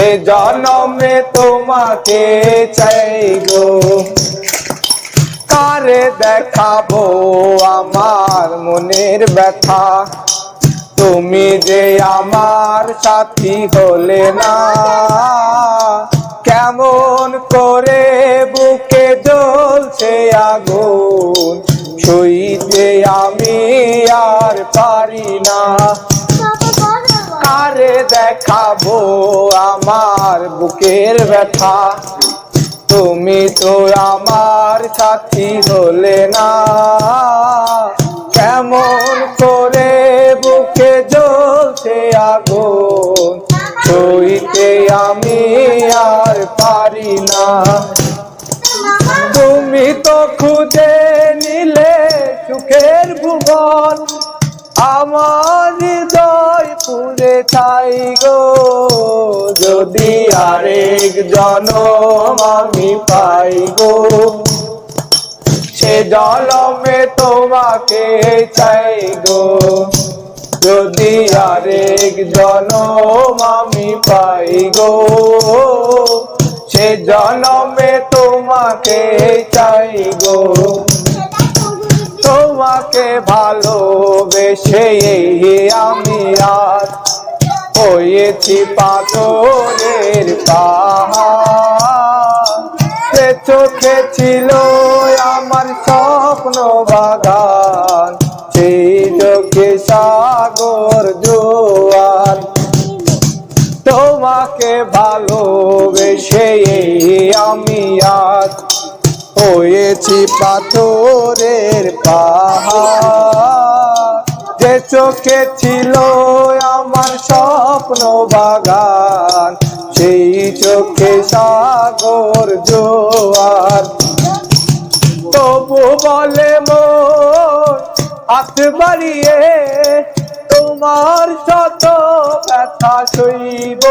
সে জনমে তোমাকে চাই গো কারে দেখাবো আমার মনের ব্যথা? তুমি যে আমার সাথী হলে না। কেমন করে বুকে জ্বলছে আগুন ছুঁইতে আমি আর পারি না। কারে দেখাবো বুকের ব্যথা। তুমি তো আমার সাথী হলে না। কেমন করে বুকে জ্বলছে আগুন। ছুঁইতে আমি আর পারি না। তুমি তো খুঁজে নিলে সুখের ভুবন। আমার হৃদয় পুরে চাই গো। যদি আরেক জনম আমি পাই গো, সে জলমে তোমাকে চাই গো। যদি আরেক জনম আমি পাই গো, সে জনমে তোমাকে চাই গো। তোমাকে ভালোবেসে আমি আজ হয়েছি পাথরের পাহাড়। সে চোখে ছিল আমার স্বপ্ন বাগান। সেই চোখে সাগর জোয়ার। তোমাকে ভালোবেসে আমি আজ হয়েছি পাথরের পাহাড়। চোখে ছিল আমার স্বপ্ন বাগান। সেই চোখে সাগর, জোয়ার। তবু বলে মোর হাত বাড়িয়ে তোমার শত ব্যথা সইব,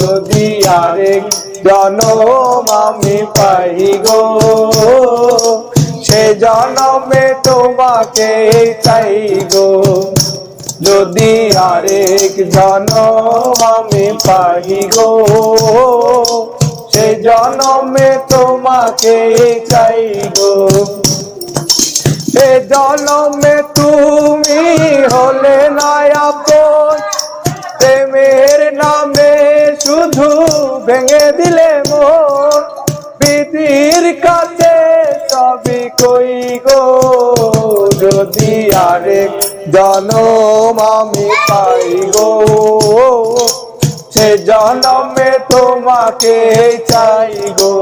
যদি আরেক জনম আমি পাই গো। জনমে তোমাকে চাই গো যদি আরেক জনম আমি পাই গো সে জনমে তোমাকে চাই গো এ জনমে তুমি হলে নায়াপন প্রেমের নামে শুধু ভেঙে দিলে কই গো? যদি আরেক জনম আমি পাই গো, সে জনমে তোমাকে চাই গো।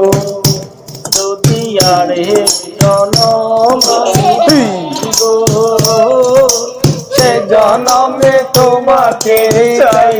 যদি আরে জনম গো, সে জনমে তোমাকে চাই